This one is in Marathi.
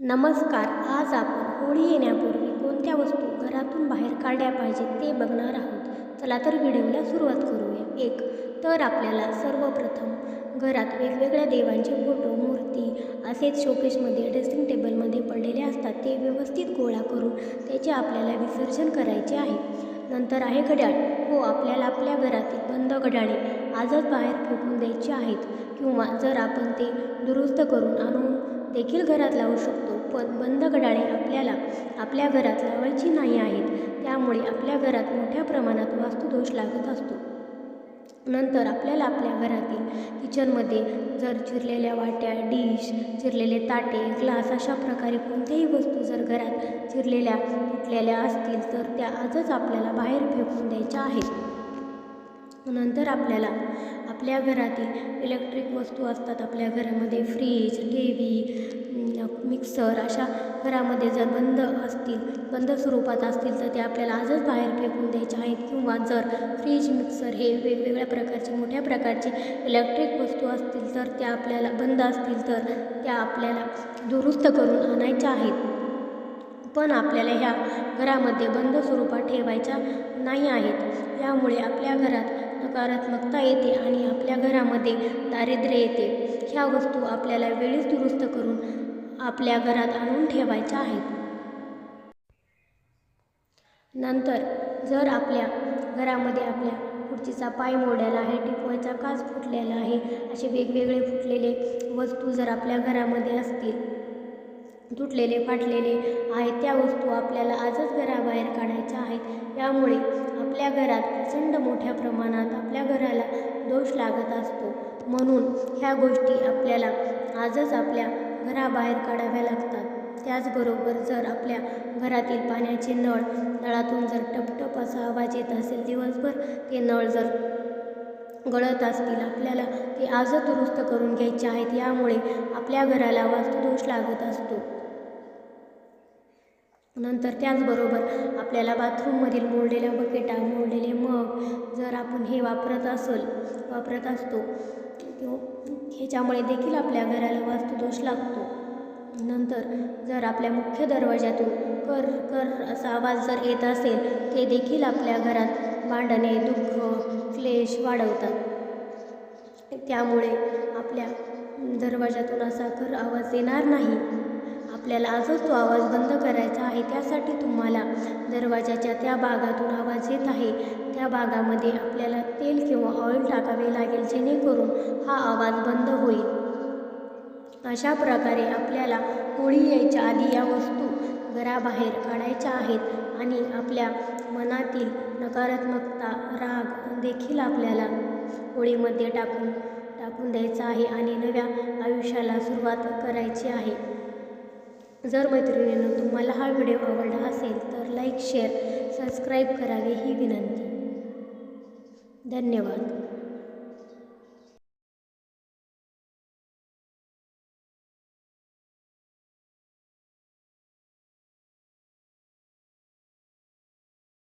नमस्कार आज आपण होळी येण्यापूर्वी कोणत्या वस्तू घरातून बाहेर काढल्या पाहिजेत ते बघणार आहोत. चला तर व्हिडिओला सुरुवात करूया. एक तर आपल्याला सर्वप्रथम घरात वेगवेगळ्या देवांचे फोटो मूर्ती असेच शोकेशमध्ये ड्रेसिंग टेबलमध्ये पडलेले असतात ते व्यवस्थित गोळा करून त्याचे आपल्याला विसर्जन करायचे आहे. नंतर आहे घड्याळ. हो आपल्याला आपल्या घरातील बंद घड्याळे आजच बाहेर फेकून द्यायचे आहेत. किंवा जर आपण ते दुरुस्त करून आणून देखील घरात लावू शकतो. पण बंद घड्याळे आपल्याला आपल्या घरात लावायची नाही आहेत. त्यामुळे आपल्या घरात मोठ्या प्रमाणात वास्तुदोष लागत असतो. नंतर आपल्याला आपल्या घरातील किचनमध्ये जर चिरलेल्या वाट्या डिश चिरलेले ताटे ग्लास अशा प्रकारे कोणत्याही वस्तू जर घरात चिरलेल्या तुटलेल्या असतील तर त्या आजच आपल्याला बाहेर फेकून द्यायच्या आहेत. नंतर आपल्याला आपल्या घरातील इलेक्ट्रिक वस्तू असतात आपल्या घरामध्ये फ्रीज टी व्ही मिक्सर अशा घरामध्ये जर बंद असतील बंद स्वरूपात असतील तर ते आपल्याला आजच बाहेर फेकून द्यायचे आहेत. किंवा जर फ्रीज मिक्सर हे वेगवेगळ्या प्रकारचे मोठ्या प्रकारचे इलेक्ट्रिक वस्तू असतील तर त्या आपल्याला बंद असतील तर त्या आपल्याला दुरुस्त करून आणायच्या आहेत. पण आपल्याला ह्या घरामध्ये बंद स्वरूपात ठेवायच्या नाही आहेत. यामुळे आपल्या घरात नकारात्मकता येते आणि आपल्या घरामध्ये दारिद्र्य येते. ह्या वस्तू आपल्याला वेळीच दुरुस्त करून आपल्या घरात आणून ठेवायच्या आहेत. नंतर जर आपल्या घरामध्ये आपल्या खुर्चीचा पाय मोडलेला आहे टिपवायचा काच फुटलेला आहे असे वेगवेगळे फुटलेले वस्तू जर आपल्या घरामध्ये असतील तुटलेले फाटलेले आहेत. त्या वस्तू आपल्याला आजच घराबाहेर काढायच्या आहेत. यामुळे आपल्या घरात प्रचंड मोठ्या प्रमाणात आपल्या घराला दोष लागत असतो. म्हणून ह्या गोष्टी आपल्याला आजच आपल्या घराबाहेर काढाव्या लागतात. त्याचबरोबर जर आपल्या घरातील पाण्याचे नळ नळातून जर टपटप असा आवाज येत असेल दिवसभर ते नळ जर गळत असतील आपल्याला ते आजच दुरुस्त करून घ्यायचे आहेत. यामुळे आपल्या घराला वास्तुदोष लागत असतो. नंतर त्याचबरोबर आपल्याला बाथरूममधील मोडलेल्या बकेटा मोडलेले मग जर आपण हे वापरत असेल वापरत असतो ह्याच्यामुळे देखील आपल्या घराला वास्तुदोष लागतो. नंतर जर आपल्या मुख्य दरवाजातून कर कर असा आवाज जर येत असेल ते देखील आपल्या घरात भांडणे दुःख क्लेश वाढवतात. त्यामुळे आपल्या दरवाजातून असा कर आवाज येणार नाही. आपल्याला आजच तो आवाज बंद करायचा आहे त्यासाठी तुम्हाला दरवाजाच्या त्या भागातून आवाज येत आहे. त्या भागामध्ये आपल्याला तेल किंवा ऑइल टाकावे लागेल जेणेकरून हा आवाज बंद होईल. अशा प्रकारे आपल्याला होळी यायच्या आधी या वस्तू घराबाहेर काढायच्या आहेत आणि आपल्या मनातील नकारात्मकता राग देखील आपल्याला होळीमध्ये टाकून टाकून द्यायचा आहे आणि नव्या आयुष्याला सुरुवात करायची आहे. जर मैत्रिणींनो तुम्हाला हा व्हिडिओ आवडला असेल तर लाईक शेअर सबस्क्राईब करावे ही विनंती. धन्यवाद.